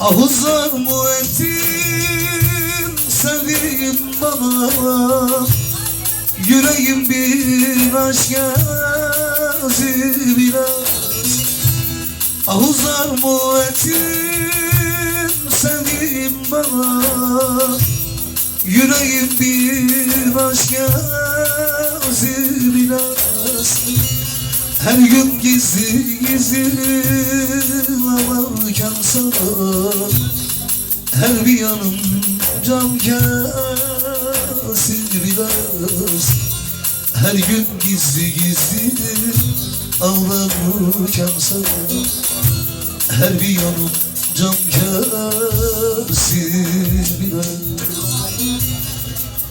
Ahuzar mı ettin sevdiğim bana Yüreğim bir aşk yazı biraz. Ahuzar mı ettin sevdiğim bana Yüreğim bir aşk yazı biraz her gün gizli gizli ağlarken sana Her bir yanım cam kesil biraz. Her gün gizli gizli ağlarken sana Her bir yanım cam kesil biraz.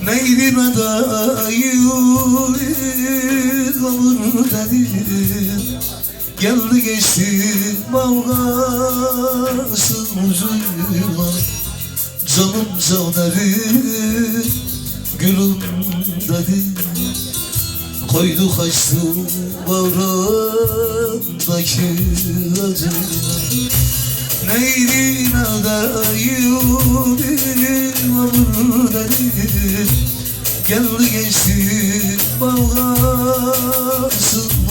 Neydi medayı Geldi geçti mavgasın ucuyla. Canım canerim gülüm dedi. Koydu kaçtı bağrımdaki acı. Neydi nadayı olur dedim Geldi geçti bağlasın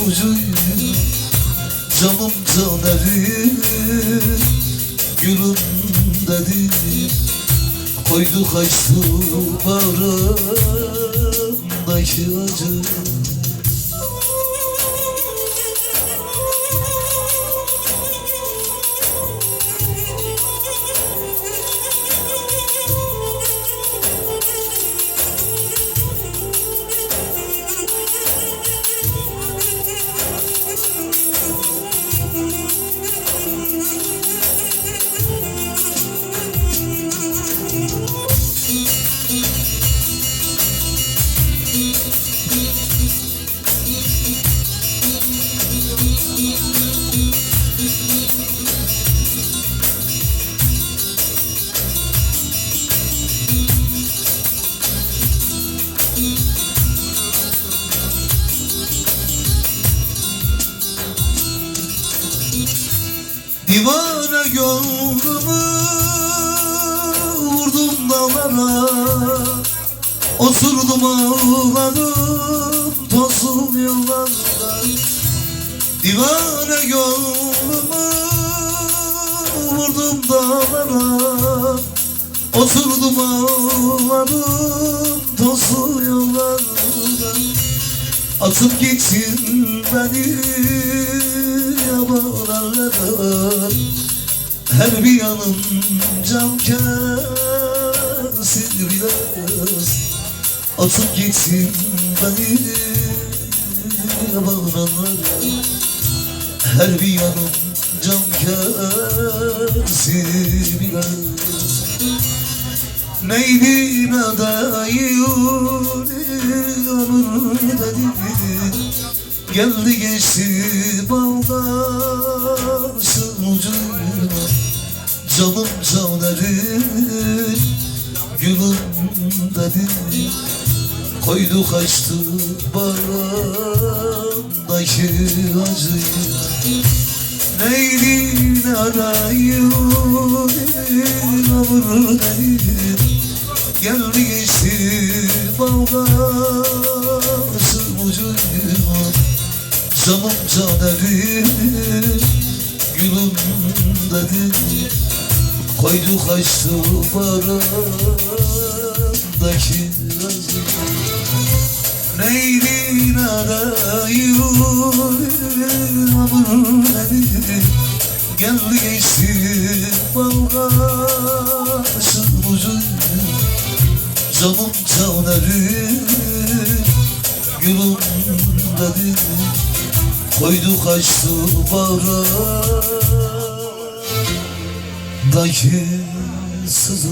ucuyla Canım canerim gülüm dedi Koydu kaçtı bağrımdaki acı Divane gönlümü vurdum dağlara. Oturdum ağladım tozum yollarda Divane gönlümü vurdum dağlara. Oturdum ağladım tozlu yollarda Atıp gitsin beni yabancılara Her bir yanım cam kesil biraz Atıp gitsin beni yabancılara Her bir yanım cam kesil biraz Neydi nadayı ömür dedi Geldi geçti bağdaşın ucuna Canım canerim gülüm dedi Koydu kaçtı bağrımdaki acıyı. Neydi nadayı ömür dedi Geldi geçti bağdaşın ucuna Canım canerim gülüm dedi Koydu kaçtı barındaki acı Neydi narayı ömür dedi Geldi geçti bağdaşın ucuna Canım canerim gülüm dedi Koydu kaçtı baradaki sızı